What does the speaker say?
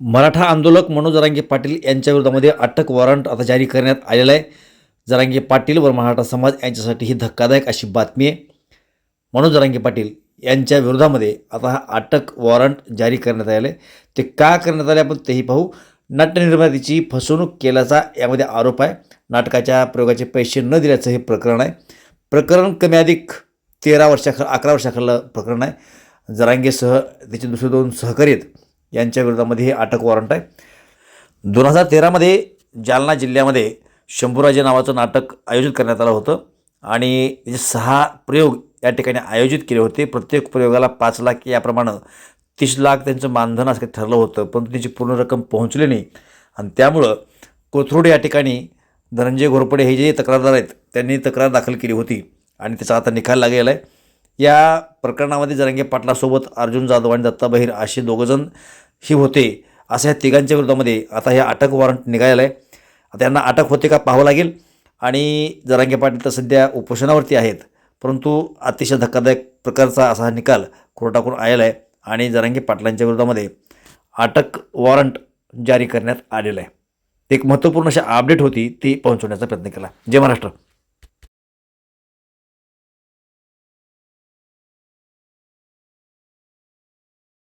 मराठा आंदोलक मनोज जरांगे पाटील यांच्या विरोधामध्ये अटक वॉरंट आता जारी करण्यात आलेलं आहे. जरांगे पाटील व मराठा समाज यांच्यासाठी ही धक्कादायक अशी बातमी आहे. मनोज जरांगे पाटील यांच्या विरोधामध्ये आता हा अटक वॉरंट जारी करण्यात आलेलं आहे. ते का करण्यात आले आपण तेही पाहू. नाट्यनिर्मातीची फसवणूक केल्याचा यामध्ये आरोप आहे. नाटकाच्या प्रयोगाचे पैसे न दिल्याचं हे प्रकरण आहे. प्रकरण कमी अधिक तेरा वर्षाखाल अकरा वर्षाखालं प्रकरण आहे. जरांगेसह त्याचे दुसरे दोन सहकारी आहेत. यांच्या विरोधामध्ये हे अटक वॉरंट आहे. दोन हजार तेरामध्ये जालना जिल्ह्यामध्ये शंभूराजे नावाचं नाटक आयोजित करण्यात आलं होतं आणि त्याचे सहा प्रयोग या ठिकाणी आयोजित केले होते. प्रत्येक प्रयोगाला पाच लाख याप्रमाणे तीस लाख त्यांचं मानधन असं ठरलं होतं परंतु त्याची पूर्ण रक्कम पोहोचली नाही. आणि त्यामुळं कोथरूड या ठिकाणी धनंजय घोरपडे हे जे तक्रारदार आहेत त्यांनी तक्रार दाखल केली होती आणि त्याचा आता निकाल लागलेला आहे. या प्रकरणामध्ये जरंगे पाटलासोबत अर्जुन जाधव आणि दत्ता बहिर असे दोघंजण ही होते अशा ह्या तिघांच्या विरोधामध्ये आता हे अटक वॉरंट निघालेलं आहे. आता यांना अटक होते का पाहावं लागेल. आणि जरांगे पाटील तर सध्या उपोषणावरती आहेत परंतु अतिशय धक्कादायक प्रकारचा असा हा निकाल कोर्टाकडून आलेला आहे आणि जरांगे पाटलांच्या विरोधामध्ये अटक वॉरंट जारी करण्यात आलेलं आहे. एक महत्त्वपूर्ण अशी अपडेट होती ती पोहोचवण्याचा प्रयत्न केला. जय महाराष्ट्र.